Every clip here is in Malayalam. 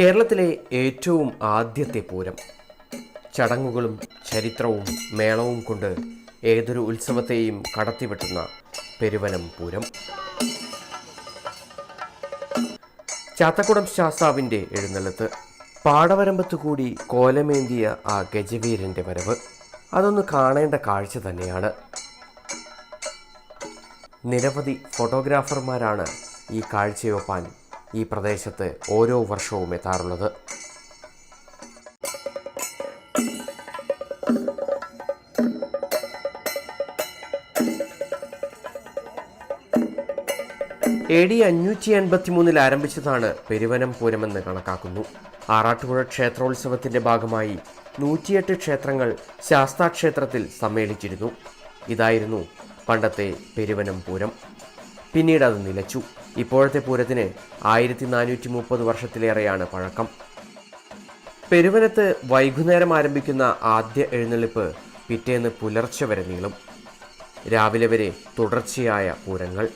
കേരളത്തിലെ ഏറ്റവും ആദ്യത്തെ പൂരം. ചടങ്ങുകളും ചരിത്രവും മേളവും കൊണ്ട് ഏതൊരു ഉത്സവത്തെയും കടത്തിവെട്ടുന്ന പെരുവനം പൂരം. ചാത്തക്കുടം ശാസ്താവിന്റെ എഴുന്നള്ളത്ത്. പാടവരമ്പത്ത് കൂടി കോലമേന്തിയ ആ ഗജവീരന്റെ വരവ്. അതൊന്ന് കാണേണ്ട കാഴ്ച തന്നെയാണ്. നിരവധി ഫോട്ടോഗ്രാഫർമാരാണ് ഈ കാഴ്ചയൊപ്പാൻ ഈ പ്രദേശത്ത് ഓരോ വർഷവും എത്താറുള്ളത്. എ ഡി അഞ്ഞൂറ്റി എൺപത്തി മൂന്നിൽ ആരംഭിച്ചതാണ് പെരുവനം പൂരമെന്ന് കണക്കാക്കുന്നു. ആറാട്ടുപുഴ ക്ഷേത്രോത്സവത്തിന്റെ ഭാഗമായി നൂറ്റിയെട്ട് ക്ഷേത്രങ്ങൾ ശാസ്താ ക്ഷേത്രത്തിൽ സമ്മേളിച്ചിരുന്നു. ഇതായിരുന്നു പണ്ടത്തെ പെരുവനം പൂരം പിന്നീട് അത് നിലച്ചു. ഇപ്പോഴത്തെ പൂരത്തിന് ആയിരത്തി നാനൂറ്റി മുപ്പത് വർഷത്തിലേറെയാണ് പഴക്കം. പെരുവനത്ത് വൈകുന്നേരം ആരംഭിക്കുന്ന ആദ്യ എഴുന്നള്ളിപ്പ് പിറ്റേന്ന് പുലർച്ചെ വരെ നീളും. രാവിലെ വരെ തുടർച്ചയായ പൂരങ്ങൾ.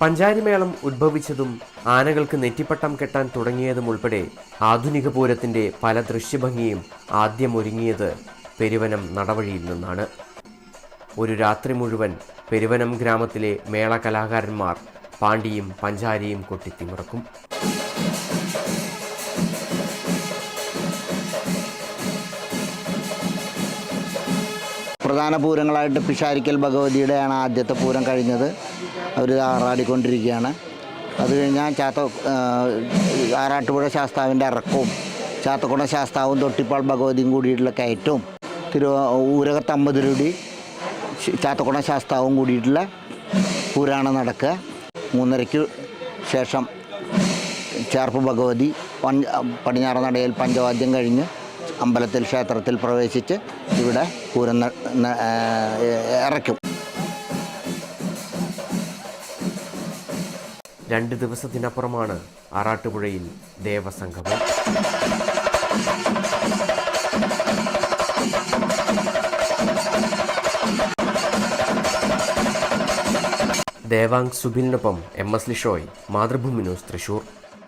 പഞ്ചാരിമേളം ഉദ്ഭവിച്ചതും ആനകൾക്ക് നെറ്റിപ്പട്ടം കെട്ടാൻ തുടങ്ങിയതും ഉൾപ്പെടെ ആധുനിക പൂരത്തിന്റെ പല ദൃശ്യഭംഗിയും ആദ്യം ഒരുങ്ങിയത് പെരുവനം നടവഴിയിൽ നിന്നാണ്. ഒരു രാത്രി മുഴുവൻ പെരുവനം ഗ്രാമത്തിലെ മേള കലാകാരന്മാർ പാണ്ടിയും പഞ്ചാരിയും കൊട്ടിത്തിമുറക്കും പ്രധാന പൂരങ്ങളായിട്ട് പിഷാരിക്കൽ ഭഗവതിയുടെയാണ് ആദ്യത്തെ പൂരം കഴിഞ്ഞത്. അവർ ആറാടിക്കൊണ്ടിരിക്കുകയാണ്. അത് കഴിഞ്ഞാൽ ചാത്ത ആറാട്ടുപുഴ ശാസ്താവിന്റെ ഇറക്കവും ചാത്തക്കുട ശാസ്താവും തൊട്ടിപ്പാൾ ഭഗവതിയും കൂടിയിട്ടുള്ള കയറ്റവും തിരു ഊരകത്തമ്പതിരുടി ചാത്തക്കുട ശാസ്താവും കൂടിയിട്ടുള്ള പുരാണം നടക്കുക. മൂന്നരയ്ക്ക് ശേഷം ചേർപ്പ് ഭഗവതി പടിഞ്ഞാറ് നടയിൽ പഞ്ചവാദ്യം കഴിഞ്ഞ് അമ്പലത്തിൽ ക്ഷേത്രത്തിൽ പ്രവേശിച്ച് ഇവിടെ പൂരം ഇറക്കും. രണ്ട് ദിവസത്തിനപ്പുറമാണ് ആറാട്ടുപുഴയിൽ ദേവസംഗമം. ദേവാങ് സുബിലിനൊപ്പം M S Lishoy Mathrubhumi news Thrissur.